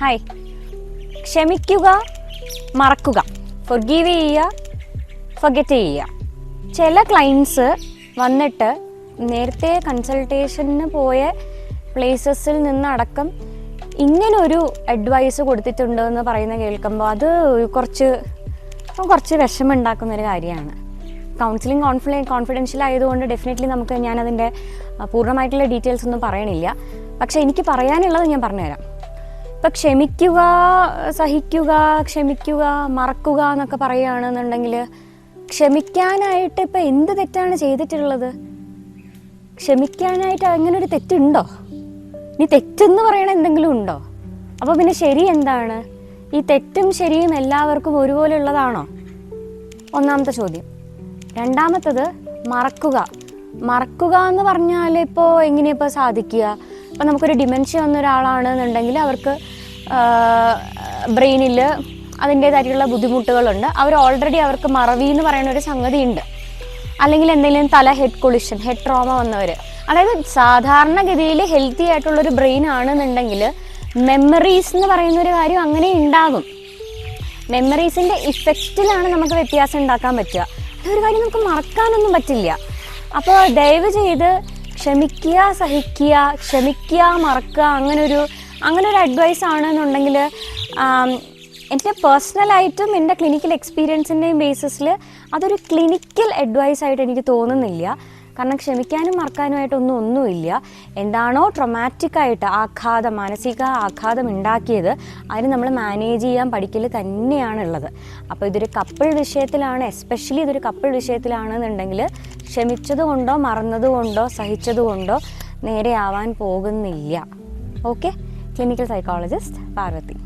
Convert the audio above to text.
Hi. ക്ഷമിക്കുക മറക്കുക forgive ചെയ്യുക ഫൊഗറ്റ് ചെയ്യുക. ചില ക്ലയൻസ് വന്നിട്ട് നേരത്തെ കൺസൾട്ടേഷന് പോയ പ്ലേസസിൽ നിന്നടക്കം ഇങ്ങനൊരു അഡ്വൈസ് കൊടുത്തിട്ടുണ്ട് എന്ന് പറയുന്ന കേൾക്കുമ്പോൾ അത് കുറച്ച് കുറച്ച് വിഷമുണ്ടാക്കുന്നൊരു കാര്യമാണ്. കൗൺസിലിംഗ് കോൺഫിഡൻ കോൺഫിഡൻഷ്യൽ ആയതുകൊണ്ട് ഡെഫിനറ്റ്ലി നമുക്ക് ഞാനതിന്റെ പൂർണമായിട്ടുള്ള ഡീറ്റെയിൽസ് ഒന്നും പറയണില്ല. പക്ഷേ എനിക്ക് പറയാനുള്ളത് ഞാൻ പറഞ്ഞുതരാം. ഇപ്പം ക്ഷമിക്കുക സഹിക്കുക ക്ഷമിക്കുക മറക്കുക എന്നൊക്കെ പറയുകയാണെന്നുണ്ടെങ്കിൽ ക്ഷമിക്കാനായിട്ട് ഇപ്പം എന്ത് തെറ്റാണ് ചെയ്തിട്ടുള്ളത്? ക്ഷമിക്കാനായിട്ട് അങ്ങനെ ഒരു തെറ്റുണ്ടോ? ഇനി തെറ്റെന്ന് പറയണ എന്തെങ്കിലും ഉണ്ടോ? അപ്പോൾ പിന്നെ ശരി എന്താണ്? ഈ തെറ്റും ശരിയും എല്ലാവർക്കും ഒരുപോലെ ഉള്ളതാണോ ഒന്നാമത്തെ ചോദ്യം. രണ്ടാമത്തത് മറക്കുക. മറക്കുക എന്ന് പറഞ്ഞാൽ ഇപ്പോൾ എങ്ങനെയാ ഇപ്പോൾ സാധിക്കുക? ഇപ്പം നമുക്കൊരു ഡിമെൻഷ്യ വന്ന ഒരാളാണെന്നുണ്ടെങ്കിൽ അവർക്ക് ബ്രെയിനിൽ അതിന്റേതായിട്ടുള്ള ബുദ്ധിമുട്ടുകളുണ്ട്. അവർ ഓൾറെഡി അവർക്ക് മറവി എന്ന് പറയുന്ന ഒരു സംഗതി ഉണ്ട് അല്ലെങ്കിൽ എന്തെങ്കിലും തല ഹെഡ് കൊളിഷൻ ഹെഡ് ട്രോമ വന്നവർ അതായത് സാധാരണഗതിയിൽ ഹെൽത്തി ആയിട്ടുള്ളൊരു ബ്രെയിൻ ആണെന്നുണ്ടെങ്കിൽ മെമ്മറീസ് എന്ന് പറയുന്ന ഒരു കാര്യം അങ്ങനെ ഉണ്ടാകും. മെമ്മറീസിന്റെ ഇഫക്റ്റിലാണ് നമുക്ക് വ്യത്യാസം ഉണ്ടാക്കാൻ പറ്റുക. അതൊരു കാര്യം നമുക്ക് മറക്കാനൊന്നും പറ്റില്ല. അപ്പോൾ ദയവ് ചെയ്ത് ക്ഷമിക്കുക സഹിക്കുക ക്ഷമിക്കുക മറക്കുക അങ്ങനൊരു അങ്ങനെ ഒരു അഡ്വൈസ് ആണെന്നുണ്ടെങ്കിൽ എന്റെ പേഴ്സണലായിട്ടും എന്റെ ക്ലിനിക്കൽ എക്സ്പീരിയൻസിന്റെയും ബേസിസിൽ അതൊരു ക്ലിനിക്കൽ അഡ്വൈസ് ആയിട്ട് എനിക്ക് തോന്നുന്നില്ല. കാരണം ക്ഷമിക്കാനും മറക്കാനുമായിട്ടൊന്നും ഒന്നുമില്ല. എന്താണോ ട്രൊമാറ്റിക് ആയിട്ട് ആഘാതം മാനസിക ആഘാതം ഉണ്ടാക്കിയത് അതിന് നമ്മൾ മാനേജ് ചെയ്യാൻ പഠിക്കൽ തന്നെയാണുള്ളത്. അപ്പോൾ ഇതൊരു കപ്പിൾ വിഷയത്തിലാണ് എസ്പെഷ്യലി ഇതൊരു കപ്പിൾ വിഷയത്തിലാണെന്നുണ്ടെങ്കിൽ ക്ഷമിച്ചത് കൊണ്ടോ മറന്നത് കൊണ്ടോ സഹിച്ചത് കൊണ്ടോ നേരെ ആവാൻ പോകുന്നില്ല. Okay clinical psychologist Parvathi.